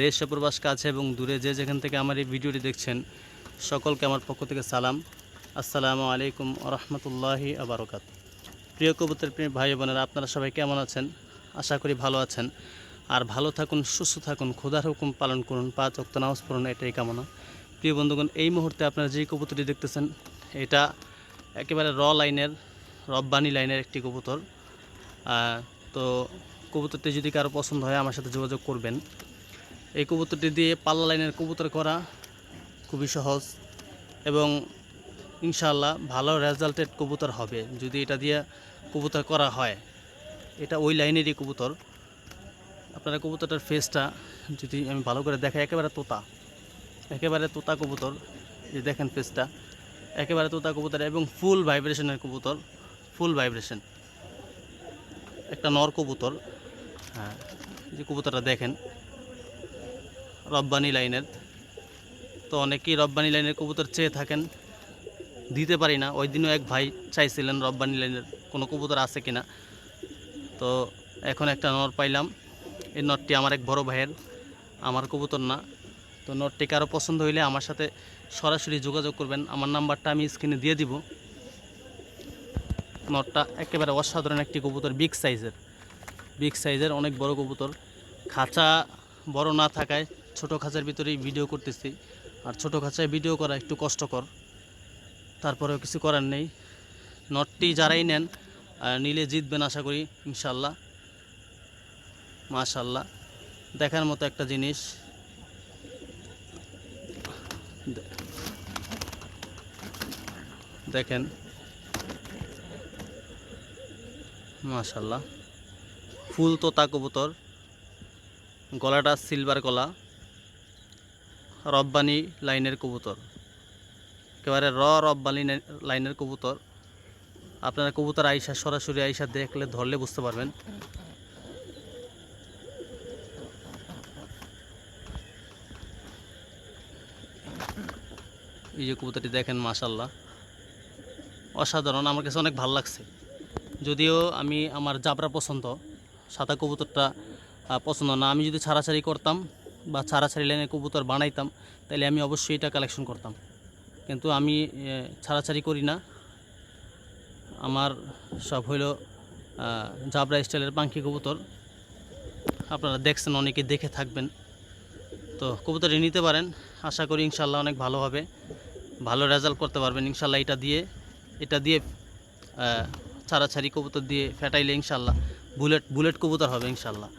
দেশ প্রবাস কাছে এবং দূরে যে যেখান থেকে আমার এই ভিডিওটি দেখছেন, সকলকে আমার পক্ষ থেকে সালাম। আসসালামু আলাইকুম রহমতুল্লাহি আবরকাত প্রিয় কবুতর প্রিয় ভাই বোনেরা, আপনারা সবাই কেমন আছেন? আশা করি ভালো আছেন। আর ভালো থাকুন, সুস্থ থাকুন ক্ষুধার হুকুম পালন করুন, পাঁচ অক্ত নামাজ পড়ুন, এটাই কামনা। প্রিয় বন্ধুগণ, এই মুহূর্তে আপনারা যে কবুতরটি দেখতেছেন, এটা একেবারে র লাইনের, রব্বানি লাইনের একটি কবুতর। তো কবুতরটি যদি কারও পছন্দ হয়, আমার সাথে যোগাযোগ করবেন। এই কবুতরটি দিয়ে পাল্লা লাইনের কবুতর করা খুবই সহজ এবং ইনশাল্লাহ ভালো রেজাল্টেড কবুতর হবে যদি এটা দিয়ে কবুতর করা হয়। এটা ওই লাইনেরই কবুতর। আপনারা কবুতরটার ফেসটা যদি আমি ভালো করে দেখাই, একেবারে তোতা। একেবারে তোতা কবুতর। যে দেখেন ফেসটা একেবারে তোতা কবুতর এবং ফুল ভাইব্রেশনের কবুতর। ফুল ভাইব্রেশন একটা নর কবুতর। হ্যাঁ যে কবুতরটা দেখেন। রব্বানি লাইনের। তো অনেকেই রব্বানি লাইনের কবুতর চেয়ে থাকেন, দিতে পারি না। ওই দিনও এক ভাই চাইছিলেন রব্বানি লাইনের কোনো কবুতর আছে কিনা। তো এখন একটা নর পাইলাম। এই নটটি আমার এক বড় ভাইয়ের, আমার কবুতর না। তো নটটি কারও পছন্দ হইলে আমার সাথে সরাসরি যোগাযোগ করবেন। আমার নাম্বারটা আমি স্ক্রিনে দিয়ে দিব। নটটা একেবারে অসাধারণ একটি কবুতর, বিগ সাইজের। বিগ সাইজের, অনেক বড় কবুতর। খাঁচা বড় না থাকায় ছোট খাঁচার ভিতরেই ভিডিও করতেছি। আর ছোট খাঁচায় ভিডিও করা একটু কষ্টকর। তারপরেও কিছু করার নেই। নটটি যারাই নেন নিলে জিতবেন আশা করি ইনশাল্লাহ মাশাল্লাহ দেখার মতো একটা জিনিস। দেখেন। মাশাল্লাহ ফুল তোতা কবুতর। গলাটা সিলভার গলা রব্বানি লাইনের কবুতর। একেবারে র রব্বানি লাইনের কবুতর। আপনারা কবুতর আইসা, সরাসরি আইসা দেখলে, ধরলে বুঝতে পারবেন। এই যে কবুতরটি দেখেন মাশাল্লাহ অসাধারণ, আমার কাছে অনেক ভালো লাগছে। যদিও আমি, আমার জাবরা পছন্দ, সাদা কবুতরটা পছন্দ না। আমি যদি ছাড়াছাড়ি করতাম বা ছাড়াছাড়ি লাইনে কবুতর বানাইতাম তাহলে আমি অবশ্যই এটা কালেকশন করতাম। কিন্তু আমি ছাড়াছাড়ি করি না। আমার সব হইল জাবরা স্টাইলের পাঙ্কি কবুতর। আপনারা দেখছেন, অনেকে দেখে থাকবেন। তো কবুতরটি নিতে পারেন। আশা করি ইনশাল্লাহ অনেক ভালো হবে। ভালো রেজাল্ট করতে পারবেন ইনশাল্লাহ এটা দিয়ে। এটা দিয়ে ছাড়াছাড়ি কবুতর দিয়ে ফেটাইলে ইনশাল্লাহ বুলেট বুলেট কবুতর হবে ইনশাল্লাহ